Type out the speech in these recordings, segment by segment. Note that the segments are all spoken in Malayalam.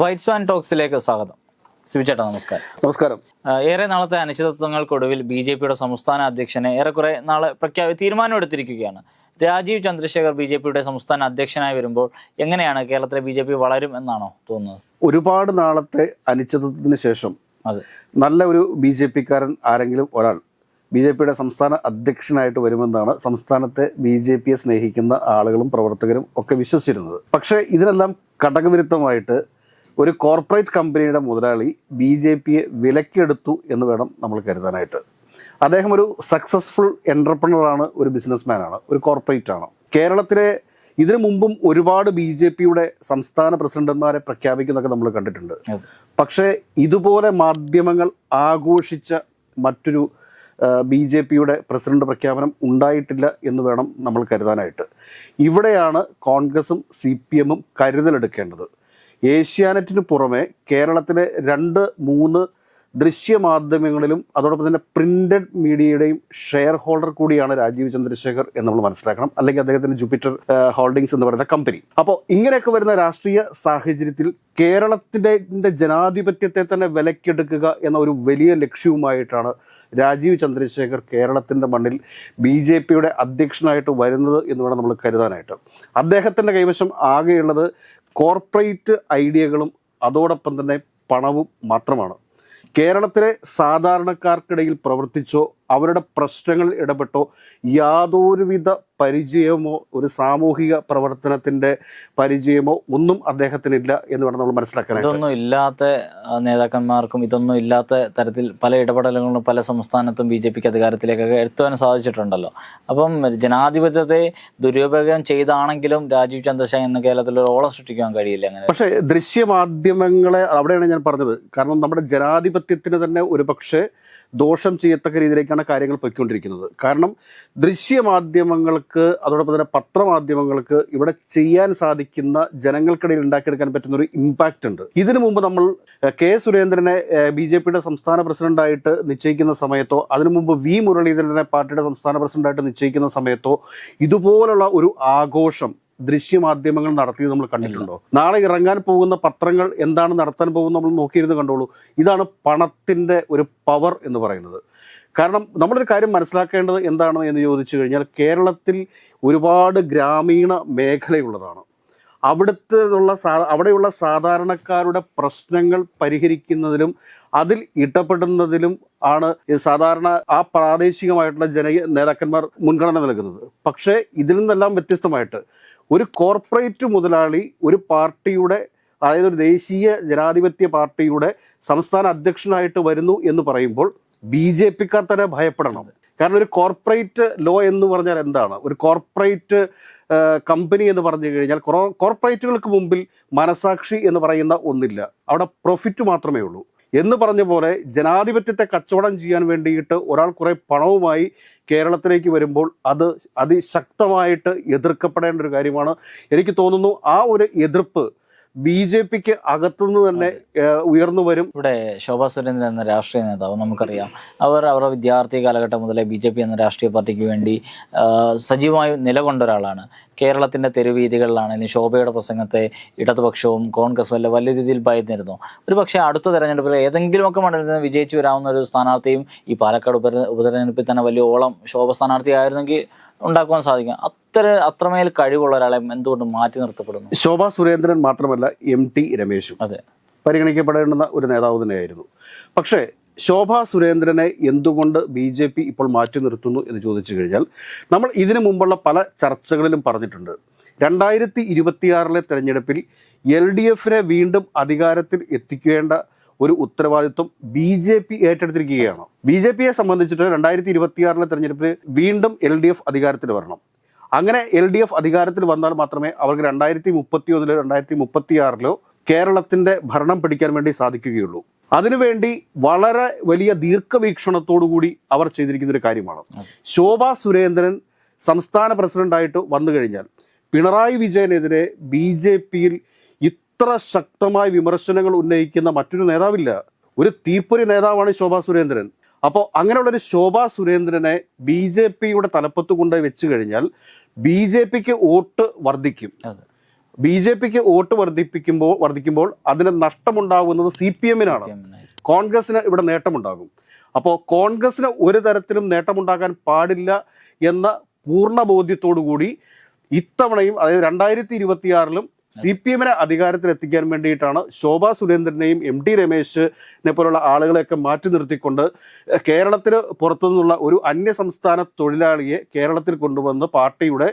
വൈറ്റ് സ്വാൻ ടോക്സിലേക്ക് സ്വാഗതം. സിബിച്ചേട്ടാ നമസ്കാരം. നമസ്കാരം. ഏറെ നാളത്തെ അനിശ്ചിതത്വങ്ങൾക്കൊടുവിൽ ബി ജെ പിയുടെ സംസ്ഥാന അധ്യക്ഷനെ ഏറെക്കുറെ നാളെ പ്രഖ്യാപി തീരുമാനമെടുത്തിരിക്കുകയാണ്. രാജീവ് ചന്ദ്രശേഖർ ബി ജെ പിയുടെ സംസ്ഥാന അധ്യക്ഷനായി വരുമ്പോൾ എങ്ങനെയാണ് കേരളത്തിലെ ബി ജെ പി വളരും എന്നാണോ തോന്നുന്നത്? ഒരുപാട് നാളത്തെ അനിശ്ചിതത്വത്തിന് ശേഷം അതെ. നല്ല ഒരു ബി ജെ പിക്കാരൻ ആരെങ്കിലും ഒരാൾ ബി ജെ പിയുടെ സംസ്ഥാന അധ്യക്ഷനായിട്ട് വരുമെന്നാണ് സംസ്ഥാനത്തെ ബി ജെ പിയെ സ്നേഹിക്കുന്ന ആളുകളും പ്രവർത്തകരും ഒക്കെ വിശ്വസിച്ചിരുന്നത്. പക്ഷേ ഇതിനെല്ലാം ഘടകവിരുദ്ധമായിട്ട് ഒരു കോർപ്പറേറ്റ് കമ്പനിയുടെ മുതലാളി ബി ജെ പിയെ വിലക്കെടുത്തു എന്ന് വേണം നമ്മൾ കരുതാനായിട്ട്. അദ്ദേഹം ഒരു സക്സസ്ഫുൾ എന്റർപ്രണറാണ് ഒരു ബിസിനസ്മാൻ ആണ് ഒരു കോർപ്പറേറ്റ് ആണ്. കേരളത്തിലെ ഇതിനു മുമ്പും ഒരുപാട് ബി ജെ പിയുടെ സംസ്ഥാന പ്രസിഡന്റുമാരെ പ്രഖ്യാപിക്കുന്നൊക്കെ നമ്മൾ കണ്ടിട്ടുണ്ട്. പക്ഷേ ഇതുപോലെ മാധ്യമങ്ങൾ ആഘോഷിച്ച മറ്റൊരു ബി ജെ പിയുടെ പ്രസിഡന്റ് പ്രഖ്യാപനം ഉണ്ടായിട്ടില്ല എന്ന് വേണം നമ്മൾ കരുതാനായിട്ട്. ഇവിടെയാണ് കോൺഗ്രസും സി പി എമ്മും കരുതലെടുക്കേണ്ടത്. ഏഷ്യാനെറ്റിന് പുറമെ കേരളത്തിലെ രണ്ട് മൂന്ന് ദൃശ്യമാധ്യമങ്ങളിലും അതോടൊപ്പം തന്നെ പ്രിന്റഡ് മീഡിയയുടെയും ഷെയർ ഹോൾഡർ കൂടിയാണ് രാജീവ് ചന്ദ്രശേഖർ എന്ന് നമ്മൾ മനസ്സിലാക്കണം. അല്ലെങ്കിൽ അദ്ദേഹത്തിന് ജൂപ്പിറ്റർ ഹോൾഡിങ്സ് എന്ന് പറയുന്ന കമ്പനി അപ്പോൾ ഇങ്ങനെയൊക്കെ വരുന്ന രാഷ്ട്രീയ സാഹചര്യത്തിൽ കേരളത്തിന്റെ ജനാധിപത്യത്തെ തന്നെ വിലക്കെടുക്കുക എന്ന ഒരു വലിയ ലക്ഷ്യവുമായിട്ടാണ് രാജീവ് ചന്ദ്രശേഖർ കേരളത്തിന്റെ മണ്ണിൽ ബി ജെ പിയുടെ അധ്യക്ഷനായിട്ട് വരുന്നത് എന്ന് വേണം നമ്മൾ കരുതാനായിട്ട്. അദ്ദേഹത്തിന്റെ കൈവശം ആകെയുള്ളത് കോർപ്പറേറ്റ് ഐഡിയകളും അതോടൊപ്പം തന്നെ പണവും മാത്രമാണ്. കേരളത്തിലെ സാധാരണക്കാർക്കിടയിൽ പ്രവർത്തിച്ചോ അവരുടെ പ്രശ്നങ്ങൾ ഇടപെട്ടോ യാതൊരുവിധ പരിചയമോ ഒരു സാമൂഹിക പ്രവർത്തനത്തിന്റെ പരിചയമോ ഒന്നും അദ്ദേഹത്തിനില്ല എന്ന് വേണം നമ്മൾ മനസ്സിലാക്കാൻ ഇതൊന്നും ഇല്ലാത്ത നേതാക്കന്മാർക്കും ഇതൊന്നും ഇല്ലാത്ത തരത്തിൽ പല ഇടപെടലുകളും പല സംസ്ഥാനത്തും ബി ജെ പിക്ക് അധികാരത്തിലേക്കൊക്കെ എത്തുവാൻ സാധിച്ചിട്ടുണ്ടല്ലോ. അപ്പം ജനാധിപത്യത്തെ ദുരുപയോഗം ചെയ്താണെങ്കിലും രാജീവ് ചന്ദ്രശേഖരന് കേരളത്തിൽ ഒരു ഓളം സൃഷ്ടിക്കാൻ കഴിയില്ല അങ്ങനെ. പക്ഷേ ദൃശ്യമാധ്യമങ്ങളെ അവിടെയാണ് ഞാൻ പറഞ്ഞത്. കാരണം നമ്മുടെ ജനാധിപത്യത്തിന് തന്നെ ഒരു പക്ഷേ ദോഷം ചെയ്യത്തക്ക രീതിയിലേക്കാണ് കാര്യങ്ങൾ പൊയ്ക്കൊണ്ടിരിക്കുന്നത്. കാരണം ദൃശ്യമാധ്യമങ്ങൾക്ക് അതോടൊപ്പം തന്നെ പത്രമാധ്യമങ്ങൾക്ക് ഇവിടെ ചെയ്യാൻ സാധിക്കുന്ന ജനങ്ങൾക്കിടയിൽ ഉണ്ടാക്കിയെടുക്കാൻ പറ്റുന്ന ഒരു ഇമ്പാക്റ്റ് ഉണ്ട്. ഇതിനു മുമ്പ് നമ്മൾ കെ സുരേന്ദ്രനെ ബി ജെ പിയുടെ സംസ്ഥാന പ്രസിഡന്റായിട്ട് നിശ്ചയിക്കുന്ന സമയത്തോ അതിനു മുമ്പ് വി മുരളീധരനെ പാർട്ടിയുടെ സംസ്ഥാന പ്രസിഡന്റായിട്ട് നിശ്ചയിക്കുന്ന സമയത്തോ ഇതുപോലുള്ള ഒരു ആഘോഷം ദൃശ്യമാധ്യമങ്ങൾ നടത്തിയത് നമ്മൾ കണ്ടിട്ടുണ്ടോ? നാളെ ഇറങ്ങാൻ പോകുന്ന പത്രങ്ങൾ എന്താണ് നടത്താൻ പോകുന്നത് നമ്മൾ നോക്കിയിരുന്ന് കണ്ടോളൂ. ഇതാണ് പണത്തിന്റെ ഒരു പവർ എന്ന് പറയുന്നത്. കാരണം നമ്മളൊരു കാര്യം മനസ്സിലാക്കേണ്ടത് എന്താണ് എന്ന് ചോദിച്ചു കഴിഞ്ഞാൽ കേരളത്തിൽ ഒരുപാട് ഗ്രാമീണ മേഖലയുള്ളതാണ്. അവിടുത്തെ ഉള്ള സാ അവിടെയുള്ള സാധാരണക്കാരുടെ പ്രശ്നങ്ങൾ പരിഹരിക്കുന്നതിലും അതിൽ ഇടപെടുന്നതിലും ആണ് സാധാരണ ആ പ്രാദേശികമായിട്ടുള്ള ജന നേതാക്കന്മാർ മുൻഗണന നൽകുന്നത്. പക്ഷേ ഇതിൽ നിന്നെല്ലാം വ്യത്യസ്തമായിട്ട് ഒരു കോർപ്പറേറ്റ് മുതലാളി ഒരു പാർട്ടിയുടെ അതായത് ഒരു ദേശീയ ജനാധിപത്യ പാർട്ടിയുടെ സംസ്ഥാന അധ്യക്ഷനായിട്ട് വരുന്നു എന്ന് പറയുമ്പോൾ ബി ജെ പിക്കാർ തന്നെ ഭയപ്പെടണം. കാരണം ഒരു കോർപ്പറേറ്റ് ലോ എന്ന് പറഞ്ഞാൽ എന്താണ്? ഒരു കോർപ്പറേറ്റ് കമ്പനി എന്ന് പറഞ്ഞു കഴിഞ്ഞാൽ കോർപ്പറേറ്റുകൾക്ക് മുമ്പിൽ മനസാക്ഷി എന്ന് പറയുന്ന ഒന്നില്ല. അവിടെ പ്രോഫിറ്റ് മാത്രമേ ഉള്ളൂ. എന്ന് പറഞ്ഞ പോലെ ജനാധിപത്യത്തെ കച്ചവടം ചെയ്യാൻ വേണ്ടിയിട്ട് ഒരാൾ കുറെ പണവുമായി കേരളത്തിലേക്ക് വരുമ്പോൾ അത് അതിശക്തമായിട്ട് എതിർക്കപ്പെടേണ്ട ഒരു കാര്യമാണ്. എനിക്ക് തോന്നുന്നു ആ ഒരു എതിർപ്പ് ബി ജെ പിക്ക് അകത്തുനിന്ന് തന്നെ ഉയർന്നു വരും. ഇവിടെ ശോഭാ സുരേന്ദ്രൻ എന്ന രാഷ്ട്രീയ നേതാവ് നമുക്കറിയാം. അവർ അവരുടെ വിദ്യാർത്ഥി കാലഘട്ടം മുതലേ ബി ജെ പി എന്ന രാഷ്ട്രീയ പാർട്ടിക്ക് വേണ്ടി സജീവമായി നിലകൊണ്ട ഒരാളാണ്. കേരളത്തിന്റെ തെരുവീതികളിലാണെങ്കിലും ശോഭയുടെ പ്രസംഗത്തെ ഇടതുപക്ഷവും കോൺഗ്രസും എല്ലാം വലിയ രീതിയിൽ ഭയന്നിരുന്നു. ഒരു പക്ഷേ അടുത്ത തെരഞ്ഞെടുപ്പിൽ ഏതെങ്കിലുമൊക്കെ മണ്ഡലത്തിൽ നിന്ന് വിജയിച്ചു വരാവുന്ന ഒരു സ്ഥാനാർത്ഥിയും ഈ പാലക്കാട് ഉപ ഉപതെരഞ്ഞെടുപ്പിൽ തന്നെ വലിയ ഓളം ശോഭ സ്ഥാനാർത്ഥിയായിരുന്നെങ്കിൽ ഉണ്ടാക്കുവാൻ സാധിക്കും. അത്ര അത്രമേൽ കഴിവുള്ള ഒരാളെ എന്തുകൊണ്ട് മാറ്റി നിർത്തപ്പെടുന്നു? ശോഭാ സുരേന്ദ്രൻ മാത്രമല്ല എം ടി രമേശും അതെ. പരിഗണിക്കപ്പെടേണ്ടുന്ന ഒരു നേതാവ് തന്നെയായിരുന്നു. പക്ഷേ ശോഭാ സുരേന്ദ്രനെ എന്തുകൊണ്ട് ബി ജെ പി ഇപ്പോൾ മാറ്റി നിർത്തുന്നു എന്ന് ചോദിച്ചു കഴിഞ്ഞാൽ നമ്മൾ ഇതിനു മുമ്പുള്ള പല ചർച്ചകളിലും പറഞ്ഞിട്ടുണ്ട്. രണ്ടായിരത്തി ഇരുപത്തിയാറിലെ തെരഞ്ഞെടുപ്പിൽ എൽ ഡി എഫിനെ വീണ്ടും അധികാരത്തിൽ എത്തിക്കേണ്ട ഒരു ഉത്തരവാദിത്വം ബി ജെ പി ഏറ്റെടുത്തിരിക്കുകയാണ്. ബി ജെ പിയെ സംബന്ധിച്ചിട്ട് രണ്ടായിരത്തി ഇരുപത്തിയാറിലെ തെരഞ്ഞെടുപ്പിൽ വീണ്ടും എൽ ഡി എഫ് അധികാരത്തിൽ വരണം. അങ്ങനെ എൽ ഡി എഫ് അധികാരത്തിൽ വന്നാൽ മാത്രമേ അവർക്ക് രണ്ടായിരത്തി മുപ്പത്തി ഒന്നിലോ രണ്ടായിരത്തി മുപ്പത്തിയാറിലോ കേരളത്തിന്റെ ഭരണം പിടിക്കാൻ വേണ്ടി സാധിക്കുകയുള്ളൂ. അതിനുവേണ്ടി വളരെ വലിയ ദീർഘവീക്ഷണത്തോടു കൂടി അവർ ചെയ്തിരിക്കുന്ന ഒരു കാര്യമാണ്. ശോഭാ സുരേന്ദ്രൻ സംസ്ഥാന പ്രസിഡന്റായിട്ട് വന്നു കഴിഞ്ഞാൽ പിണറായി വിജയനെതിരെ ബി ജെ പിയിൽ ഇത്ര ശക്തമായ വിമർശനങ്ങൾ ഉന്നയിക്കുന്ന മറ്റൊരു നേതാവില്ല. ഒരു തീപ്പൊരി നേതാവാണ് ശോഭാ സുരേന്ദ്രൻ. അപ്പോൾ അങ്ങനെയുള്ള ഒരു ശോഭാ സുരേന്ദ്രനെ ബി ജെ പിയുടെ തലപ്പത്ത് കൊണ്ട് വെച്ച് കഴിഞ്ഞാൽ ബി ജെ പിക്ക് വോട്ട് വർദ്ധിക്കും. ബി ജെ പിക്ക് വോട്ട് വർദ്ധിപ്പിക്കുമ്പോൾ വർദ്ധിക്കുമ്പോൾ അതിന് നഷ്ടമുണ്ടാകുന്നത് സി പി എമ്മിനാണ്. കോൺഗ്രസിന് ഇവിടെ നേട്ടമുണ്ടാകും. അപ്പോൾ കോൺഗ്രസിന് ഒരു തരത്തിലും നേട്ടമുണ്ടാകാൻ പാടില്ല എന്ന പൂർണ ബോധ്യത്തോടു കൂടി ഇത്തവണയും അതായത് രണ്ടായിരത്തി ഇരുപത്തിയാറിലും സി പി എമ്മിനെ അധികാരത്തിൽ എത്തിക്കാൻ വേണ്ടിയിട്ടാണ് ശോഭാ സുരേന്ദ്രനെയും എം ടി രമേശിനെ പോലുള്ള ആളുകളെയൊക്കെ മാറ്റി നിർത്തിക്കൊണ്ട് കേരളത്തിൽ പുറത്തുനിന്നുള്ള ഒരു അന്യ സംസ്ഥാന തൊഴിലാളിയെ കേരളത്തിൽ കൊണ്ടുവന്ന് പാർട്ടിയുടെ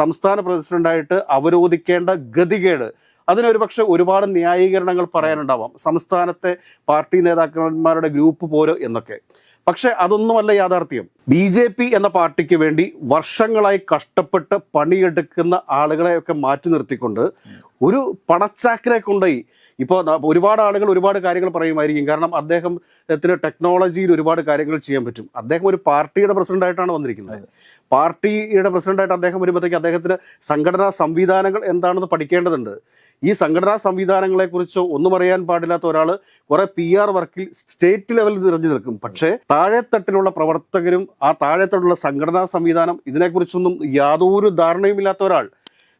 സംസ്ഥാന പ്രസിഡന്റായിട്ട് അവരോധിക്കേണ്ട ഗതികേട്. അതിനൊരു പക്ഷെ ഒരുപാട് ന്യായീകരണങ്ങൾ പറയാനുണ്ടാവാം. സംസ്ഥാനത്തെ പാർട്ടി നേതാക്കന്മാരുടെ ഗ്രൂപ്പ് പോരോ എന്നൊക്കെ. പക്ഷെ അതൊന്നുമല്ല യാഥാർത്ഥ്യം. ബി ജെ പി എന്ന പാർട്ടിക്ക് വേണ്ടി വർഷങ്ങളായി കഷ്ടപ്പെട്ട് പണിയെടുക്കുന്ന ആളുകളെയൊക്കെ മാറ്റി നിർത്തിക്കൊണ്ട് ഒരു പണച്ചാക്കിനെ കൊണ്ടുപോയി. ഇപ്പോൾ ഒരുപാട് ആളുകൾ ഒരുപാട് കാര്യങ്ങൾ പറയുമായിരിക്കും. കാരണം അദ്ദേഹത്തിന് ടെക്നോളജിയിൽ ഒരുപാട് കാര്യങ്ങൾ ചെയ്യാൻ പറ്റും. അദ്ദേഹം ഒരു പാർട്ടിയുടെ പ്രസിഡന്റായിട്ടാണ് വന്നിരിക്കുന്നത്. പാർട്ടിയുടെ പ്രസിഡന്റായിട്ട് അദ്ദേഹം വരുമ്പോഴത്തേക്ക് അദ്ദേഹത്തിന് സംഘടനാ സംവിധാനങ്ങൾ എന്താണെന്ന് പഠിക്കേണ്ടതുണ്ട്. ഈ സംഘടനാ സംവിധാനങ്ങളെക്കുറിച്ച് ഒന്നും അറിയാൻ പാടില്ലാത്ത ഒരാൾ കുറെ പി ആർ വർക്കിൽ സ്റ്റേറ്റ് ലെവലിൽ നിറഞ്ഞു നിൽക്കും. പക്ഷേ താഴെത്തട്ടിലുള്ള പ്രവർത്തകരും ആ താഴെത്തട്ടിലുള്ള സംഘടനാ സംവിധാനം ഇതിനെക്കുറിച്ചൊന്നും യാതൊരു ധാരണയുമില്ലാത്ത ഒരാൾ.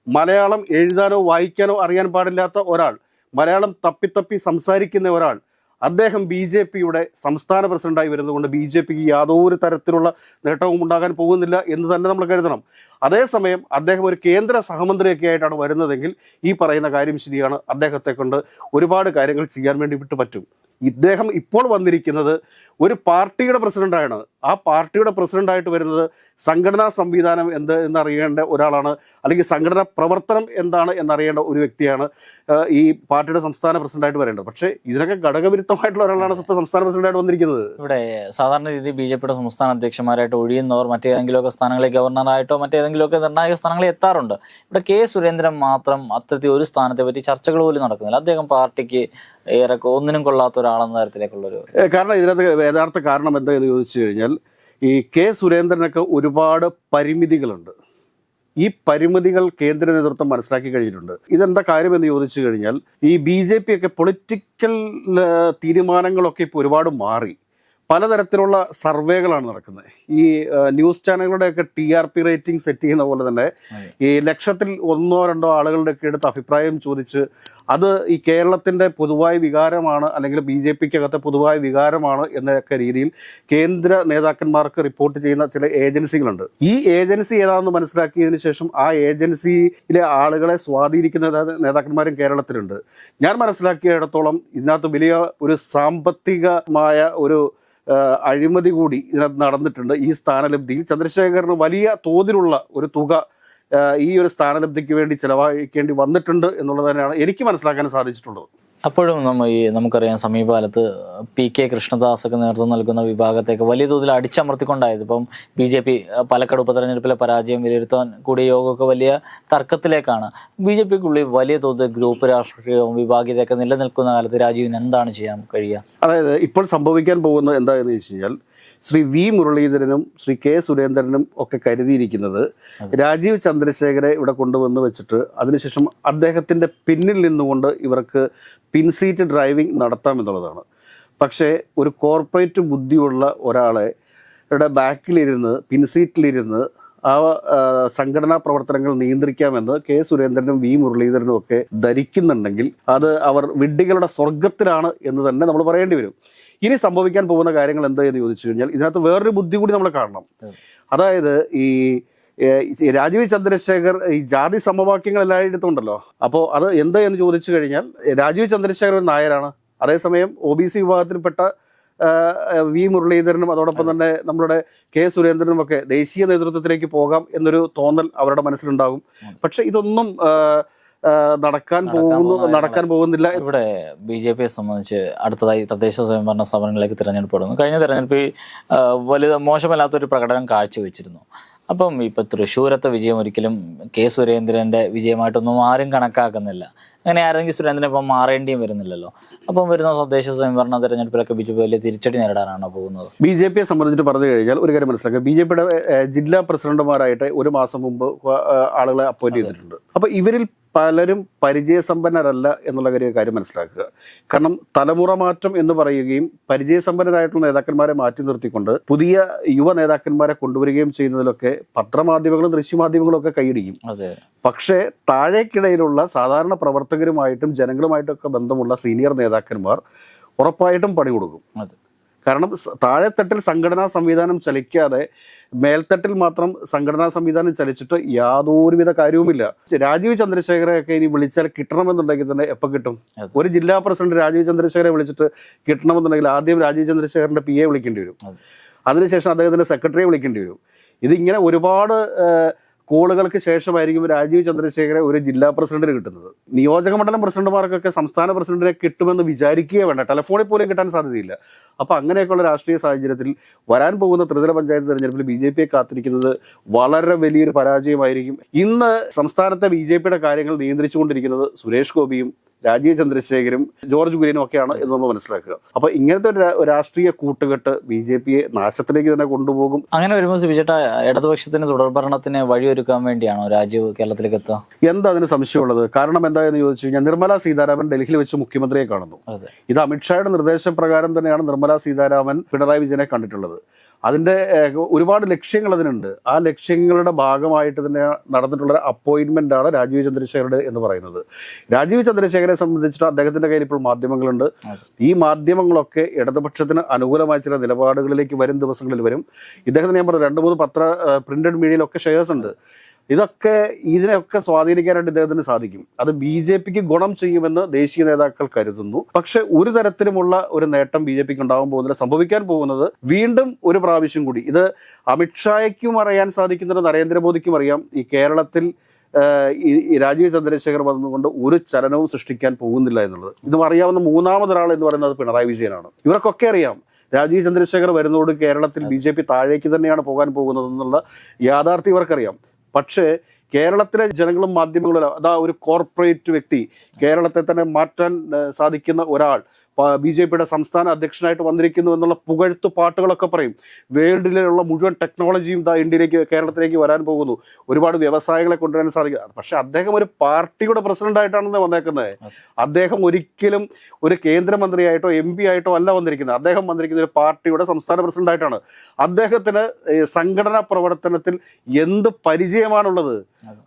മലയാളം എഴുതാനോ വായിക്കാനോ അറിയാൻ പാടില്ലാത്ത ഒരാൾ. മലയാളം തപ്പിത്തപ്പി സംസാരിക്കുന്ന ഒരാൾ. അദ്ദേഹം ബി ജെ പിയുടെ സംസ്ഥാന പ്രസിഡന്റായി വരുന്നതുകൊണ്ട് ബി ജെ പിക്ക് യാതൊരു തരത്തിലുള്ള നേട്ടവും ഉണ്ടാകാൻ പോകുന്നില്ല എന്ന് തന്നെ നമ്മൾ കരുതണം. അതേസമയം അദ്ദേഹം ഒരു കേന്ദ്ര സഹമന്ത്രിയൊക്കെ ആയിട്ടാണ് വരുന്നതെങ്കിൽ ഈ പറയുന്ന കാര്യം ശരിയാണ്. അദ്ദേഹത്തെ കൊണ്ട് ഒരുപാട് കാര്യങ്ങൾ ചെയ്യാൻ വേണ്ടി വിട്ടു പറ്റും ഇദ്ദേഹം ഇപ്പോൾ വന്നിരിക്കുന്നത് ഒരു പാർട്ടിയുടെ പ്രസിഡന്റാണ്. ആ പാർട്ടിയുടെ പ്രസിഡന്റായിട്ട് വരുന്നത് സംഘടനാ സംവിധാനം എന്ത് എന്നറിയേണ്ട ഒരാളാണ്. അല്ലെങ്കിൽ സംഘടനാ പ്രവർത്തനം എന്താണ് എന്നറിയേണ്ട ഒരു വ്യക്തിയാണ് ഈ പാർട്ടിയുടെ സംസ്ഥാന പ്രസിഡന്റായിട്ട് വരേണ്ടത്. പക്ഷേ ഇതിനൊക്കെ ഘടകവിരുദ്ധമായിട്ടുള്ള ഒരാളാണ് ഇപ്പോൾ സംസ്ഥാന പ്രസിഡന്റായിട്ട് വന്നിരിക്കുന്നത്. ഇവിടെ സാധാരണ രീതിയിൽ ബി ജെ പിയുടെ സംസ്ഥാന അധ്യക്ഷന്മാരായിട്ട് ഒഴിയുന്നവർ മറ്റേതെങ്കിലുമൊക്കെ സ്ഥാനങ്ങളിൽ ഗവർണറായിട്ടോ മറ്റേതെങ്കിലുമൊക്കെ നിർണായക സ്ഥാനങ്ങളിൽ എത്താറുണ്ട്. ഇവിടെ കെ സുരേന്ദ്രൻ മാത്രം അത്തരത്തിൽ ഒരു സ്ഥാനത്തെ പറ്റി ചർച്ചകൾ പോലും നടക്കുന്നില്ല. അദ്ദേഹം പാർട്ടിക്ക് ഏറെ ഒന്നിനും കൊള്ളാത്ത ഒരാളെന്ന തരത്തിലേക്കുള്ളൊരു കാരണം ഇതിനകത്ത് യഥാർത്ഥ കാരണം എന്താ എന്ന് ചോദിച്ചു കഴിഞ്ഞാൽ ഈ കെ സുരേന്ദ്രനൊക്കെ ഒരുപാട് പരിമിതികളുണ്ട്. ഈ പരിമിതികൾ കേന്ദ്ര നേതൃത്വം മനസ്സിലാക്കി കഴിഞ്ഞിട്ടുണ്ട്. ഇതെന്താ കാര്യമെന്ന് ചോദിച്ചു കഴിഞ്ഞാൽ ഈ ബി ജെ പി ഒക്കെ പൊളിറ്റിക്കൽ തീരുമാനങ്ങളൊക്കെ ഇപ്പോൾ ഒരുപാട് മാറി. പലതരത്തിലുള്ള സർവേകളാണ് നടക്കുന്നത്. ഈ news ചാനലുകളുടെയൊക്കെ T R P rating set ചെയ്യുന്ന പോലെ തന്നെ ഈ ലക്ഷത്തിൽ ഒന്നോ രണ്ടോ ആളുകളുടെ ഒക്കെ എടുത്ത് അഭിപ്രായം ചോദിച്ച് അത് ഈ കേരളത്തിന്റെ പൊതുവായ വികാരമാണ് അല്ലെങ്കിൽ ബി ജെ പിക്ക് അകത്തെ പൊതുവായ വികാരമാണ് എന്നൊക്കെ രീതിയിൽ കേന്ദ്ര നേതാക്കന്മാർക്ക് റിപ്പോർട്ട് ചെയ്യുന്ന ചില ഏജൻസികളുണ്ട്. ഈ ഏജൻസി ഏതാണെന്ന് മനസ്സിലാക്കിയതിന് ശേഷം ആ ഏജൻസിയിലെ ആളുകളെ സ്വാധീനിക്കുന്ന നേതാ- നേതാക്കന്മാരും കേരളത്തിലുണ്ട്. ഞാൻ മനസ്സിലാക്കിയിടത്തോളം ഇതിനകത്ത് വലിയ ഒരു സാമ്പത്തികമായ ഒരു അഴിമതി കൂടി ഇതിനകത്ത് നടന്നിട്ടുണ്ട്. ഈ സ്ഥാനലബ്ധിയിൽ ചന്ദ്രശേഖറിന് വലിയ തോതിലുള്ള ഒരു തുക ഈ ഒരു സ്ഥാനലബ്ധിക്ക് വേണ്ടി ചെലവഴിക്കേണ്ടി വന്നിട്ടുണ്ട് എന്നുള്ളത് തന്നെയാണ് എനിക്ക് മനസ്സിലാക്കാൻ സാധിച്ചിട്ടുള്ളത്. അപ്പോഴും നമ്മൾ ഈ നമുക്കറിയാം സമീപകാലത്ത് പി കെ കൃഷ്ണദാസ് ഒക്കെ നേതൃത്വം നൽകുന്ന വിഭാഗത്തേക്ക് വലിയ തോതിൽ അടിച്ചമർത്തിക്കൊണ്ടായത്. ഇപ്പം ബി ജെ പി പാലക്കാട് ഉപതെരഞ്ഞെടുപ്പിലെ പരാജയം വിലയിരുത്താൻ കൂടിയ യോഗമൊക്കെ വലിയ തർക്കത്തിലേക്കാണ്. ബി ജെ പിക്കുള്ളിൽ വലിയ തോതിൽ ഗ്രൂപ്പ് രാഷ്ട്രീയവും വിഭാഗീയതയൊക്കെ നിലനിൽക്കുന്ന കാലത്ത് രാജീവിന് എന്താണ് ചെയ്യാൻ കഴിയുക? അതായത് ഇപ്പോൾ സംഭവിക്കാൻ പോകുന്നത് എന്താണെന്ന് വെച്ച് കഴിഞ്ഞാൽ ശ്രീ വി മുരളീധരനും ശ്രീ കെ സുരേന്ദ്രനും ഒക്കെ കരുതിയിരിക്കുന്നത് രാജീവ് ചന്ദ്രശേഖരെ ഇവിടെ കൊണ്ടുവന്ന് വെച്ചിട്ട് അതിനുശേഷം അദ്ദേഹത്തിന്റെ പിന്നിൽ നിന്നുകൊണ്ട് ഇവർക്ക് പിൻസീറ്റ് ഡ്രൈവിംഗ് നടത്താം എന്നുള്ളതാണ്. പക്ഷേ ഒരു കോർപ്പറേറ്റ് ബുദ്ധിയുള്ള ഒരാളെ ബാക്കിലിരുന്ന് പിൻസീറ്റിലിരുന്ന് ആ സംഘടനാ പ്രവർത്തനങ്ങൾ നിയന്ത്രിക്കാമെന്ന് കെ സുരേന്ദ്രനും വി മുരളീധരനും ഒക്കെ ധരിക്കുന്നുണ്ടെങ്കിൽ അത് അവർ വിഡ്ഢികളുടെ സ്വർഗത്തിലാണ് എന്ന് തന്നെ നമ്മൾ പറയേണ്ടി വരും. ഇനി സംഭവിക്കാൻ പോകുന്ന കാര്യങ്ങൾ എന്താ എന്ന് ചോദിച്ചു കഴിഞ്ഞാൽ ഇതിനകത്ത് വേറൊരു ബുദ്ധി കൂടി നമ്മൾ കാണണം. അതായത് ഈ രാജീവ് ചന്ദ്രശേഖർ ഈ ജാതി സമവാക്യങ്ങൾ എല്ലായിടത്തും ഉണ്ടല്ലോ അപ്പോൾ അത് എന്താ എന്ന് ചോദിച്ചു കഴിഞ്ഞാൽ രാജീവ് ചന്ദ്രശേഖർ ഒരു നായരാണ്. അതേസമയം ഒ ബി സി വിഭാഗത്തിൽപ്പെട്ട വി മുരളീധരനും അതോടൊപ്പം തന്നെ നമ്മുടെ കെ സുരേന്ദ്രനും ഒക്കെ ദേശീയ നേതൃത്വത്തിലേക്ക് പോകാം എന്നൊരു തോന്നൽ അവരുടെ മനസ്സിലുണ്ടാകും. പക്ഷെ ഇതൊന്നും നടക്കാൻ പോകുന്നു നടക്കാൻ പോകുന്നില്ല. ഇവിടെ ബി ജെ പിയെ സംബന്ധിച്ച് അടുത്തതായി തദ്ദേശ സ്വയംഭരണ സ്ഥാപനങ്ങളിലേക്ക് തിരഞ്ഞെടുപ്പ് കഴിഞ്ഞ തിരഞ്ഞെടുപ്പിൽ വലിയ വലുത് മോശമല്ലാത്തൊരു പ്രകടനം കാഴ്ചവെച്ചിരുന്നു. അപ്പം ഇപ്പൊ തൃശ്ശൂരത്തെ വിജയം ഒരിക്കലും കെ സുരേന്ദ്രന്റെ വിജയമായിട്ടൊന്നും ആരും കണക്കാക്കുന്നില്ല. അങ്ങനെ ആരെങ്കിലും സുരേന്ദ്രൻ ഇപ്പം മാറേണ്ടിയും വരുന്നില്ലല്ലോ. അപ്പം വരുന്ന തദ്ദേശ സ്വയംഭരണ തെരഞ്ഞെടുപ്പിലൊക്കെ ബി ജെ പി വലിയ തിരിച്ചടി നേരിടാനാണ് പോകുന്നത്? ബി ജെ പിയെ സംബന്ധിച്ചിട്ട് പറഞ്ഞു കഴിഞ്ഞാൽ ഒരു കാര്യം മനസ്സിലാക്കുക. ബി ജെ പിയുടെ ജില്ലാ പ്രസിഡന്റുമാരായിട്ട് ഒരു മാസം മുമ്പ് ആളുകളെ അപ്പോയിന്റ് ചെയ്തിട്ടുണ്ട്. അപ്പൊ ഇവരിൽ പലരും പരിചയസമ്പന്നരല്ല എന്നുള്ള കാര്യം കാര്യം മനസ്സിലാക്കുക. കാരണം തലമുറ മാറ്റം എന്ന് പറയുകയും പരിചയസമ്പന്നരായിട്ടുള്ള നേതാക്കന്മാരെ മാറ്റി നിർത്തിക്കൊണ്ട് പുതിയ യുവ നേതാക്കന്മാരെ കൊണ്ടുവരികയും ചെയ്യുന്നതിലൊക്കെ പത്രമാധ്യമങ്ങളും ദൃശ്യമാധ്യമങ്ങളും ഒക്കെ കൈയടിക്കും. പക്ഷേ താഴേക്കിടയിലുള്ള സാധാരണ പ്രവർത്തകരുമായിട്ടും ജനങ്ങളുമായിട്ടൊക്കെ ബന്ധമുള്ള സീനിയർ നേതാക്കന്മാർ ഉറപ്പായിട്ടും പണി കൊടുക്കും. കാരണം താഴെത്തട്ടിൽ സംഘടനാ സംവിധാനം ചലിക്കാതെ മേൽത്തട്ടിൽ മാത്രം സംഘടനാ സംവിധാനം ചലിച്ചിട്ട് യാതൊരുവിധ കാര്യവുമില്ല. രാജീവ് ചന്ദ്രശേഖരൊക്കെ ഇനി വിളിച്ചാൽ കിട്ടണമെന്നുണ്ടെങ്കിൽ തന്നെ എപ്പോൾ കിട്ടും? ഒരു ജില്ലാ പ്രസിഡന്റ് രാജീവ് ചന്ദ്രശേഖരെ വിളിച്ചിട്ട് കിട്ടണമെന്നുണ്ടെങ്കിൽ ആദ്യം രാജീവ് ചന്ദ്രശേഖരന്റെ പി എ വിളിക്കേണ്ടി വരും. അതെ. അതിനുശേഷം അദ്ദേഹത്തിന്റെ സെക്രട്ടറിയെ വിളിക്കേണ്ടി വരും. ഇതിങ്ങനെ ഒരുപാട് കോളുകൾക്ക് ശേഷമായിരിക്കും രാജീവ് ചന്ദ്രശേഖരെ ഒരു ജില്ലാ പ്രസിഡന്റിന് കിട്ടുന്നത്. നിയോജക മണ്ഡലം പ്രസിഡന്റുമാർക്കൊക്കെ സംസ്ഥാന പ്രസിഡന്റിനെ കിട്ടുമെന്ന് വിചാരിക്കുകയേ വേണ്ട. ടെലഫോണിൽ പോലും കിട്ടാൻ സാധ്യതയില്ല. അപ്പൊ അങ്ങനെയൊക്കെയുള്ള രാഷ്ട്രീയ സാഹചര്യത്തിൽ വരാൻ പോകുന്ന ത്രിതല പഞ്ചായത്ത് തെരഞ്ഞെടുപ്പിൽ ബി ജെ പിയെ കാത്തിരിക്കുന്നത് വളരെ വലിയൊരു പരാജയമായിരിക്കും. ഇന്ന് സംസ്ഥാനത്തെ ബി ജെ പിയുടെ കാര്യങ്ങൾ നിയന്ത്രിച്ചുകൊണ്ടിരിക്കുന്നത് സുരേഷ് ഗോപിയും രാജീവ് ചന്ദ്രശേഖരും ജോർജ് കുര്യനും ഒക്കെയാണ് എന്ന് നമ്മൾ മനസ്സിലാക്കുക. അപ്പൊ ഇങ്ങനത്തെ ഒരു രാഷ്ട്രീയ കൂട്ടുകെട്ട് ബി ജെ പിയെ നാശത്തിലേക്ക് തന്നെ കൊണ്ടുപോകും. അങ്ങനെ വരുമ്പോൾ സിബിചേട്ട ഇടതുപക്ഷത്തിന് തുടർഭരണത്തിന് വഴിയൊരുക്കാൻ വേണ്ടിയാണോ രാജീവ് കേരളത്തിലേക്ക് എത്തുക? എന്താ അതിന് സംശയമുള്ളത്? കാരണം എന്താ എന്ന് ചോദിച്ചു കഴിഞ്ഞാൽ നിർമ്മല സീതാരാമൻ ഡൽഹിയിൽ വെച്ച് മുഖ്യമന്ത്രിയെ കാണുന്നു. ഇത് അമിത്ഷായുടെ നിർദ്ദേശപ്രകാരം തന്നെയാണ് നിർമ്മല സീതാരാമൻ പിണറായി വിജയനെ കണ്ടിട്ടുള്ളത്. അതിന്റെ ഏഹ്, ഒരുപാട് ലക്ഷ്യങ്ങൾ അതിനുണ്ട്. ആ ലക്ഷ്യങ്ങളുടെ ഭാഗമായിട്ട് തന്നെ നടന്നിട്ടുള്ള അപ്പോയിന്റ്മെന്റ് ആണ് രാജീവ് ചന്ദ്രശേഖരുടെ എന്ന് പറയുന്നത്. രാജീവ് ചന്ദ്രശേഖരെ സംബന്ധിച്ചിട്ട് അദ്ദേഹത്തിന്റെ കയ്യിൽ ഇപ്പോൾ മാധ്യമങ്ങളുണ്ട്. ഈ മാധ്യമങ്ങളൊക്കെ ഇടതുപക്ഷത്തിന് അനുകൂലമായ ചില നിലപാടുകളിലേക്ക് വരും ദിവസങ്ങളിൽ വരും. ഇദ്ദേഹത്തിന് ഞാൻ പറഞ്ഞു രണ്ട് മൂന്ന് പത്ര പ്രിന്റഡ് മീഡിയയിലൊക്കെ ഷെയർസ് ഉണ്ട്. ഇതൊക്കെ ഇതിനെയൊക്കെ സ്വാധീനിക്കാനായിട്ട് ഇദ്ദേഹത്തിന് സാധിക്കും. അത് ബി ജെ പിക്ക് ഗുണം ചെയ്യുമെന്ന് ദേശീയ നേതാക്കൾ കരുതുന്നു. പക്ഷെ ഒരു തരത്തിലുമുള്ള ഒരു നേട്ടം ബി ജെ പിക്ക് ഉണ്ടാകാൻ പോകുന്നില്ല. സംഭവിക്കാൻ പോകുന്നത് വീണ്ടും ഒരു പ്രാവശ്യം കൂടി. ഇത് അമിത്ഷായ്ക്കും അറിയാൻ സാധിക്കുന്നത് നരേന്ദ്രമോദിക്കും അറിയാം. ഈ കേരളത്തിൽ ഈ രാജീവ് ചന്ദ്രശേഖർ വന്നുകൊണ്ട് ഒരു ചലനവും സൃഷ്ടിക്കാൻ പോകുന്നില്ല എന്നുള്ളത്. ഇതും അറിയാവുന്ന മൂന്നാമതൊരാൾ എന്ന് പറയുന്നത് പിണറായി വിജയനാണ്. ഇവർക്കൊക്കെ അറിയാം. രാജീവ് ചന്ദ്രശേഖർ വരുന്നതോട് കേരളത്തിൽ ബി ജെ പി താഴേക്ക് തന്നെയാണ് പോകാൻ പോകുന്നത് എന്നുള്ള യാഥാർത്ഥ്യം ഇവർക്കറിയാം. പക്ഷേ കേരളത്തിലെ ജനങ്ങളും മാധ്യമങ്ങളും അതാ ഒരു കോർപ്പറേറ്റ് വ്യക്തി കേരളത്തെ തന്നെ മാറ്റാൻ സാധിക്കുന്ന ഒരാൾ ബി ജെ പിയുടെ സംസ്ഥാന അധ്യക്ഷനായിട്ട് വന്നിരിക്കുന്നു എന്നുള്ള പുകഴ്ത്തു പാട്ടുകളൊക്കെ പറയും. വേൾഡിലുള്ള മുഴുവൻ ടെക്നോളജിയും ഇന്ത്യയിലേക്ക് കേരളത്തിലേക്ക് വരാൻ പോകുന്നു. ഒരുപാട് വ്യവസായങ്ങളെ കൊണ്ടുവരാൻ സാധിക്കും. പക്ഷെ അദ്ദേഹം ഒരു പാർട്ടിയുടെ പ്രസിഡന്റ് ആയിട്ടാണ് വന്നേക്കുന്നത് അദ്ദേഹം ഒരിക്കലും ഒരു കേന്ദ്രമന്ത്രിയായിട്ടോ എം പി ആയിട്ടോ അല്ല വന്നിരിക്കുന്നത്. അദ്ദേഹം വന്നിരിക്കുന്ന ഒരു പാർട്ടിയുടെ സംസ്ഥാന പ്രസിഡന്റ് ആയിട്ടാണ്. അദ്ദേഹത്തിന് സംഘടനാ പ്രവർത്തനത്തിൽ എന്ത് പരിചയമാണുള്ളത്?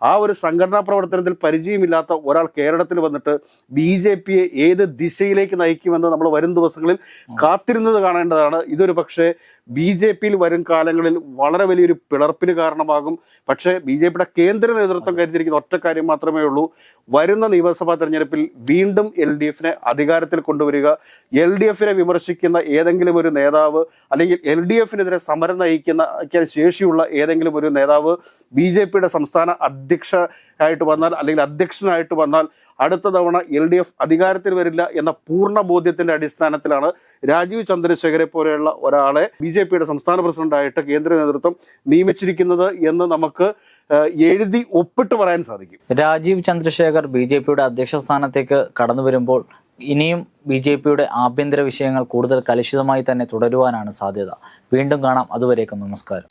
ആ ഒരു സംഘടനാ പ്രവർത്തനത്തിൽ പരിചയമില്ലാത്ത ഒരാൾ കേരളത്തിൽ വന്നിട്ട് ബി ജെ പിയെ ഏത് ദിശയിലേക്ക് നയിക്കുമെന്ന് നമ്മൾ വരും ദിവസങ്ങളിൽ കാത്തിരുന്നത് കാണേണ്ടതാണ്. ഇതൊരു പക്ഷേ ബി ജെ പിയിൽ വരും കാലങ്ങളിൽ വളരെ വലിയൊരു പിളർപ്പിന് കാരണമാകും. പക്ഷേ ബി ജെ പിയുടെ കേന്ദ്ര നേതൃത്വം കരുതിയിരിക്കുന്ന ഒറ്റ കാര്യം മാത്രമേ ഉള്ളൂ. വരുന്ന നിയമസഭാ തെരഞ്ഞെടുപ്പിൽ വീണ്ടും എൽ ഡി എഫിനെ അധികാരത്തിൽ കൊണ്ടുവരിക. എൽ ഡി എഫിനെ വിമർശിക്കുന്ന ഏതെങ്കിലും ഒരു നേതാവ് അല്ലെങ്കിൽ എൽ ഡി എഫിനെതിരെ സമരം നയിക്കുന്ന ശേഷിയുള്ള ഏതെങ്കിലും ഒരു നേതാവ് ബി ജെ പിയുടെ സംസ്ഥാന അധ്യക്ഷ ആയിട്ട് വന്നാൽ അല്ലെങ്കിൽ അധ്യക്ഷനായിട്ട് വന്നാൽ അടുത്ത തവണ എൽ ഡി എഫ് അധികാരത്തിൽ വരില്ല എന്ന പൂർണ ബോധ്യത്തിന്റെ അടിസ്ഥാനത്തിലാണ് രാജീവ് ചന്ദ്രശേഖരെ പോലെയുള്ള ഒരാളെ ബി ജെ പിയുടെ സംസ്ഥാന പ്രസിഡന്റായിട്ട് കേന്ദ്ര നേതൃത്വം നിയമിച്ചിരിക്കുന്നത് എന്ന് നമുക്ക് എഴുതി ഒപ്പിട്ട് പറയാൻ സാധിക്കും. രാജീവ് ചന്ദ്രശേഖർ ബി ജെ പിയുടെ അധ്യക്ഷ സ്ഥാനത്തേക്ക് കടന്നു വരുമ്പോൾ ഇനിയും ബി ജെ പിയുടെ ആഭ്യന്തര വിഷയങ്ങൾ കൂടുതൽ കലുഷിതമായി തന്നെ തുടരുവാനാണ് സാധ്യത. വീണ്ടും കാണാം. അതുവരേക്കും നമസ്കാരം.